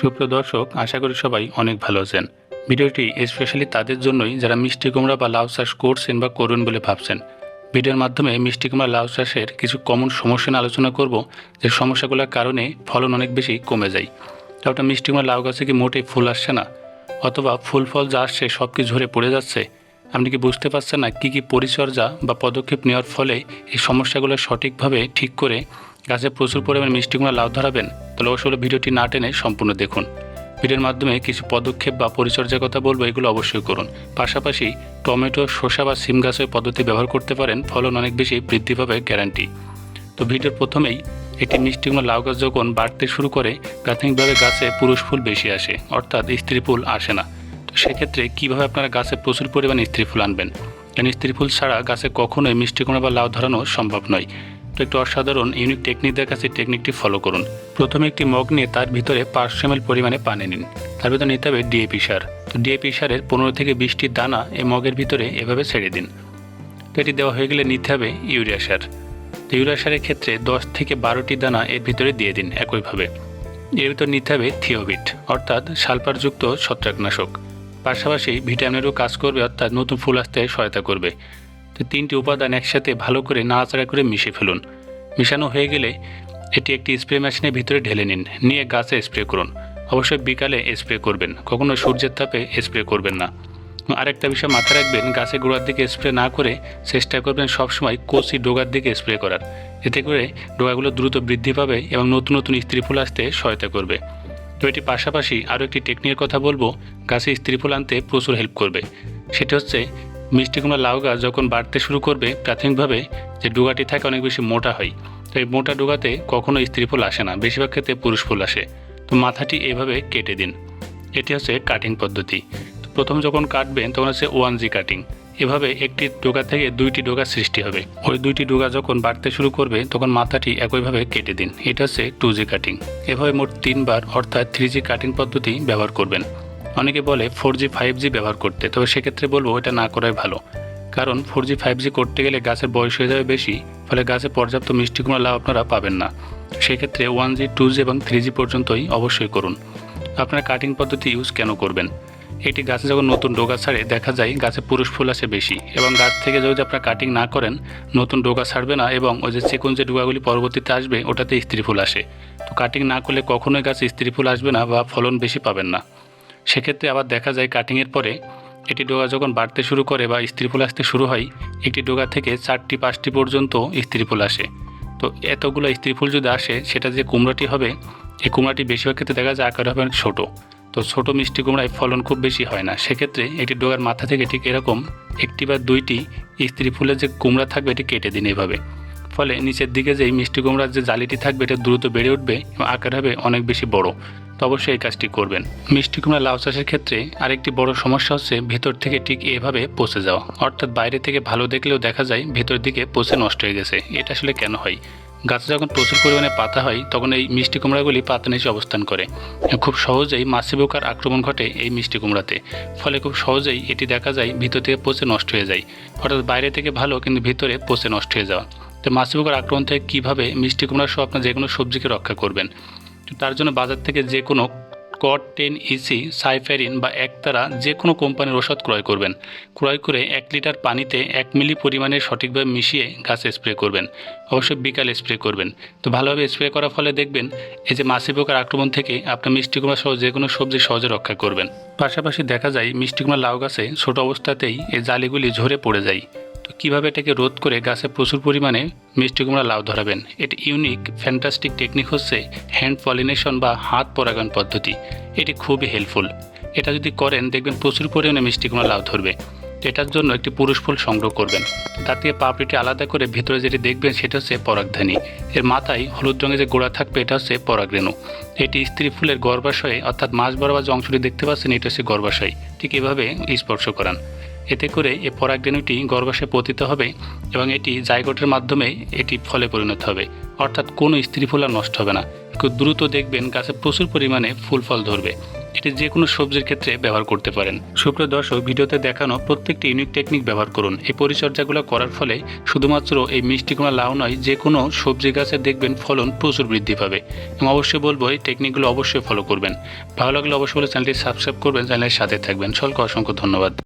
সুপ্রিয় দর্শক, আশা করি সবাই অনেক ভালো আছেন। ভিডিওটি স্পেশালি তাদের জন্যই যারা মিষ্টি কুমড়া বা লাউ চাষ করছেন বা করুন বলে ভাবছেন। ভিডিওর মাধ্যমে মিষ্টি কুমড়া, লাউ চাষের কিছু কমন সমস্যা নিয়ে আলোচনা করব, যে সমস্যাগুলোর কারণে ফলন অনেক বেশি কমে যায়। তো আপনার মিষ্টি কুমড়া, লাউ গাছে কি মোটেই ফুল আসছে না? অথবা ফুল ফল যা আসছে সব কি ঝরে পড়ে যাচ্ছে? আপনি কি বুঝতে পারছেন না কী কী পরিচর্যা বা পদক্ষেপ নেওয়ার ফলে এই সমস্যাগুলো সঠিকভাবে ঠিক করে গাছে প্রচুর পরিমাণে মিষ্টি কুমড়া লাউ ধরাবেন, তাহলে অবশ্যই ভিডিওটি না টেনে সম্পূর্ণ দেখুন। ভিডিওর মাধ্যমে কিছু পদক্ষেপ বা পরিচর্যার কথা বলব, এগুলো অবশ্যই করুন। পাশাপাশি টমেটো, শসা বা সিম গাছের পদ্ধতি ব্যবহার করতে পারেন, ফলন অনেক বেশি বৃদ্ধি পাবে গ্যারান্টি তো ভিডিওর প্রথমেই একটি মিষ্টি কুমড়া লাউ গাছ যখন বাড়তে শুরু করে, প্রাথমিকভাবে গাছে পুরুষ ফুল বেশি আসে, অর্থাৎ স্ত্রী ফুল আসে না। তো সেক্ষেত্রে কীভাবে আপনারা গাছে প্রচুর পরিমাণে স্ত্রী ফুল আনবেন? কারণ স্ত্রী ফুল ছাড়া গাছে কখনোই মিষ্টি কুমড়া বা লাউ ধরানো সম্ভব নয়। তো একটু অসাধারণ ইউনিক টেকনিক দেখাচ্ছি টেকনিকটি ফলো করুন। প্রথমে একটি মগ নিয়ে তার ভিতরে পাঁচশো এম পরিমাণে পানি নিন। তার ভিতরে নিতে হবে ডিএপি সার। তো ডিএপি সারের পনেরো থেকে বিশটি দানা এই মগের ভিতরে এভাবে ছেড়ে দিন। তো এটি দেওয়া হয়ে গেলে নিতে হবে ইউরিয়া সার। তো ইউরিয়া সারের ক্ষেত্রে দশ থেকে বারোটি দানা এর ভিতরে দিয়ে দিন একইভাবে। এর ভিতর নিতে হবে থিওবিট, অর্থাৎ সালফারযুক্ত ছত্রাকনাশক। পাশাপাশি ভিটামিনেরও কাজ করবে, অর্থাৎ নতুন ফুল আসতে সহায়তা করবে। তো তিনটি উপাদান একসাথে ভালো করে নাড়াচাড়া করে মিশে ফেলুন। মিশানো হয়ে গেলে এটি একটি স্প্রে মেশিনের ভিতরে ঢেলে নিন। নিয়ে গাছে স্প্রে করুন। অবশ্যই বিকালে স্প্রে করবেন, কখনো সূর্যের তাপে স্প্রে করবেন না। আরেকটা বিষয় মাথায় রাখবেন, গাছে গোড়ার দিকে স্প্রে না করে চেষ্টা করবেন সবসময় কচি ডোগার দিকে স্প্রে করার। এতে করে ডোগাগুলো দ্রুত বৃদ্ধি পাবে এবং নতুন নতুন স্ত্রী ফুল আসতে সহায়তা করবে। তো এটি পাশাপাশি আরও একটি টেকনিকের কথা বলব, গাছে স্ত্রী ফুল আনতে প্রচুর হেল্প করবে। সেটি হচ্ছে মিষ্টি কুমড়া লাউ গাছ যখন বাড়তে শুরু করবে, প্রাথমিকভাবে যে ডোগাটি থাকে অনেক বেশি মোটা হয়। তো এই মোটা ডোগাতে কখনো স্ত্রী ফুল আসে না, বেশিরভাগ ক্ষেত্রে পুরুষ ফুল আসে। তো মাথাটি এভাবে কেটে দিন। এটি হচ্ছে কাটিং পদ্ধতি। তো প্রথম যখন কাটবেন, তখন হচ্ছে ওয়ান জি কাটিং এভাবে একটি ডোগা থেকে দুইটি ডোগা সৃষ্টি হবে। ওই দুইটি ডোগা যখন বাড়তে শুরু করবে, তখন মাথাটি একইভাবে কেটে দিন। এটা হচ্ছে টু জি কাটিং এভাবে মোট তিনবার, অর্থাৎ থ্রি জি কাটিং পদ্ধতি ব্যবহার করবেন। অনেকে বলে ফোর জি, ফাইভ জি ব্যবহার করতে, তবে সেক্ষেত্রে বলব এটা না করাই ভালো। কারণ ফোর জি, ফাইভ জি করতে গেলে গাছের বয়স হয়ে যাবে বেশি, ফলে গাছে পর্যাপ্ত মিষ্টি কুমড়া লাভ আপনারা পাবেন না। সেক্ষেত্রে ওয়ান জি, টু জি এবং থ্রি জি পর্যন্তই অবশ্যই করুন। আপনারা কাটিং পদ্ধতি ইউজ কেন করবেন? এটি গাছে যখন নতুন ডোগা ছাড়ে, দেখা যায় গাছে পুরুষ ফুল আসে বেশি এবং গাছ থেকে যদি আপনারা কাটিং না করেন, নতুন ডোগা ছাড়বে না এবং ওই যে চিকুন যে ডোগাগুলি পরবর্তীতে আসবে, ওটাতে স্ত্রী ফুল আসে। তো কাটিং না করলে কখনোই গাছে স্ত্রী ফুল আসবে না বা ফলন বেশি পাবেন না। সেক্ষেত্রে আবার দেখা যায় কাটিংয়ের পরে এটি ডোগা যখন বাড়তে শুরু করে বা স্ত্রী ফুল আসতে শুরু হয়, একটি ডোগা থেকে চারটি, পাঁচটি পর্যন্ত স্ত্রী ফুল আসে। তো এতগুলো স্ত্রী ফুল যদি আসে, সেটা যে কুমড়াটি হবে, এই কুমড়াটি বেশিরভাগ ক্ষেত্রে দেখা যায় আকার হবে অনেক ছোটো। তো ছোটো মিষ্টি কুমড়ায় ফলন খুব বেশি হয় না। সেক্ষেত্রে একটি ডোগার মাথা থেকে ঠিক এরকম একটি বা দুইটি স্ত্রী ফুলের যে কুমড়া থাকবে, এটি কেটে দিন এভাবে। ফলে নিচের দিকে যে এই মিষ্টি কুমড়ার যে জালিটি থাকবে, এটা দ্রুত বেড়ে উঠবে এবং আকার হবে অনেক বেশি বড়। তো অবশ্যই এই কাজটি করবেন। মিষ্টি কুমড়া লাউ চাষের ক্ষেত্রে আরেকটি বড় সমস্যা হচ্ছে ভেতর থেকে ঠিক এভাবে পচে যাওয়া। অর্থাৎ বাইরে থেকে ভালো দেখলেও দেখা যায় ভেতর দিকে পচে নষ্ট হয়ে গেছে। এটা আসলে কেন হয়? গাছে যখন প্রচুর পরিমাণে পাতা হয়, তখন এই মিষ্টি কুমড়াগুলি পাতা নিচে অবস্থান করে। খুব সহজেই মাছি পোকার আক্রমণ ঘটে এই মিষ্টি কুমড়াতে। ফলে খুব সহজেই এটি দেখা যায় ভিতর থেকে পচে নষ্ট হয়ে যায়। অর্থাৎ বাইরে থেকে ভালো, কিন্তু ভিতরে পচে নষ্ট হয়ে যাওয়া। তো মাছি পোকার আক্রমণ থেকে কীভাবে মিষ্টি কুমড়া সহ আপনার যে কোনো সবজিকে রক্ষা করবেন? তার জন্য বাজার থেকে যে কোনো কট, টেন, ইসি, সাইফেরিন বা একতারা যে কোনো কোম্পানির ওষুধ ক্রয় করবেন। ক্রয় করে এক লিটার পানিতে এক মিলি পরিমাণে সঠিকভাবে মিশিয়ে গাছে স্প্রে করবেন। অবশ্যই বিকালে স্প্রে করবেন। তো ভালোভাবে স্প্রে করার ফলে দেখবেন এই যে মাছি পোকার আক্রমণ থেকে আপনার মিষ্টি কুমড়া সহ যে কোনো সবজি সহজে রক্ষা করবেন। পাশাপাশি দেখা যায় মিষ্টি কুমড়া লাউ গাছে ছোট অবস্থাতেই এই জালিগুলি ঝরে পড়ে যায়। কীভাবে এটাকে রোধ করে গাছে প্রচুর পরিমাণে মিষ্টি কুমড়া লাউ ধরাবেন? এটি ইউনিক ফ্যান্টাস্টিক টেকনিক হচ্ছে হ্যান্ড পলিনেশন বা হাত পরাগায়ন পদ্ধতি। এটি খুবই হেল্পফুল এটা যদি করেন, দেখবেন প্রচুর পরিমাণে মিষ্টি কুমড়া লাউ ধরবে। এটার জন্য একটি পুরুষ ফুল সংগ্রহ করবেন। তার থেকে পাপড়িটি আলাদা করে ভেতরে যেটি দেখবেন, সেটা হচ্ছে পরাগধানী। এর মাথায় হলুদ রঙের যে গোড়া থাকবে, এটা হচ্ছে পরাগরেণু। এটি স্ত্রী ফুলের গর্ভাশয়ে, অর্থাৎ মাছ বরাবর যে অংশটি দেখতে পাচ্ছেন, এটা হচ্ছে গর্ভাশয়। ঠিক এভাবে স্পর্শ করান। এতে করে এ পরাগরেণুটি গর্ভাশয়ে পতিত হবে এবং এটি জায়গোটের মাধ্যমে এটি ফলে পরিণত হবে। অর্থাৎ কোনো স্ত্রী ফুল আর নষ্ট হবে না। খুব দ্রুত দেখবেন গাছে প্রচুর পরিমাণে ফুল ফল ধরবে। এটি যে কোনো সবজির ক্ষেত্রে ব্যবহার করতে পারেন। সুপ্রিয় দর্শক, ভিডিওতে দেখানো প্রত্যেকটি ইউনিক টেকনিক ব্যবহার করুন। এই পরিচর্যাগুলো করার ফলে শুধুমাত্র এই মিষ্টি কুমড়া লাউ নয়, যে কোনো সবজি গাছে দেখবেন ফলন প্রচুর বৃদ্ধি পাবে। এবং অবশ্যই বলব, এই টেকনিকগুলো অবশ্যই ফলো করবেন। ভালো লাগলে অবশ্যই চ্যানেলটি সাবস্ক্রাইব করবেন, চ্যানেলের সাথে থাকবেন। সকলকে অসংখ্য ধন্যবাদ।